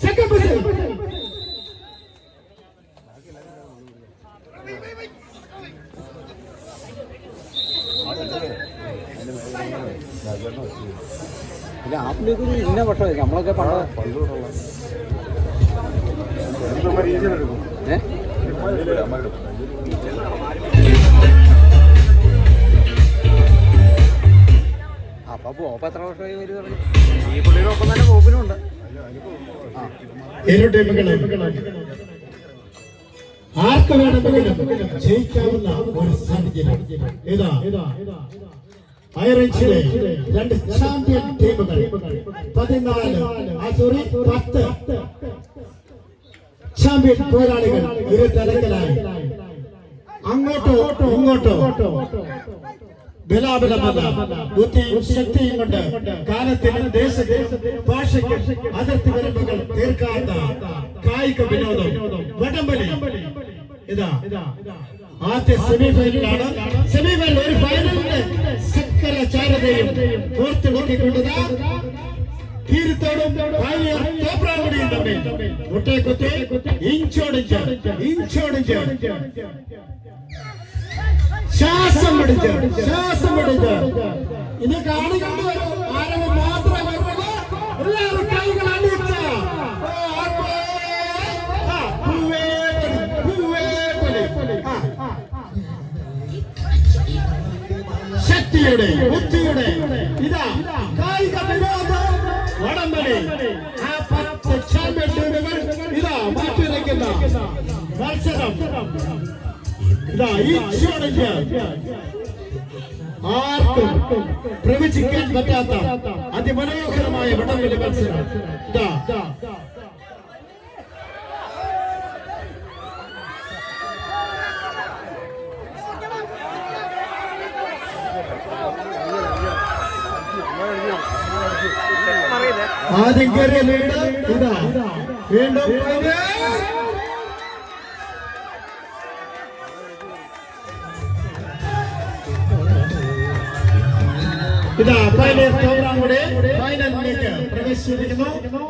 Second പിന്നെ ആപ്പിലേക്ക് ഇന്ന പക്ഷേ നമ്മളൊക്കെ പണ്ട് അപ്പൊ പോപ്പ് എത്ര വർഷമായി വരും ഈ പുള്ളിയുടെ ഒപ്പം തന്നെ പോപ്പിനും ഉണ്ട്. ആർക്ക് വേണമെങ്കിലും ജയിക്കാവുന്ന ഒരു സാഹചര്യം ഏതാ? ഐറിച്ചിലെ രണ്ട് ചാമ്പ്യൻ ടീമുകൾ പതിനാല് സോറി പത്ത് ചാമ്പ്യൻ പോരാളികൾ ഇരു തലത്തിലായി അങ്ങോട്ടോ ഇങ്ങോട്ടോ? ബലാബലമല്ല. ബുദ്ധിയും ശക്തിയും കൊണ്ട് കാലത്തിനും ദേശത്തിനും അതിർത്തി വരമ്പുകൾ തീർക്കാത്ത കായിക വിനോദം. വടംവലി. ഇതാ. ആദ്യ സെമിഫൈനലാണ്. സെമിഫൈനൽ ഒരു ഫൈനലിന്റെ സക്കര ചാരതയും കോർത്തു നോക്കിക്കൊണ്ടതാ തീരത്തോടും ശ്വാസം ശ്വാസം ഇത് കാണിക്കൊണ്ട് ശക്തിയുടെ ബുദ്ധിയുടെ ഇതാ കായിക വിനോദം. വടംവലി ആ പത്ത് ചാമ്പ്യൻഷിപ്പുകൾ ഇതാ ഇതാ മാറ്റിവെക്കുന്ന മത്സരം ഇതാ ഈ ചുവടഞ്ഞ് ആർക്കും പ്രവചിക്കാൻ പറ്റാത്ത അതിമനോഹരമായ വടംവലി മത്സരം. ആദ്യം കയറിയ ലീഡ്. ഇതാ. വീണ്ടും ಇದು ಅಪಾಯ ಸೌರಾಂಗುಡೆ ಫೈನಲ್ ಪ್ರವೇಶಿಸಬೇಕು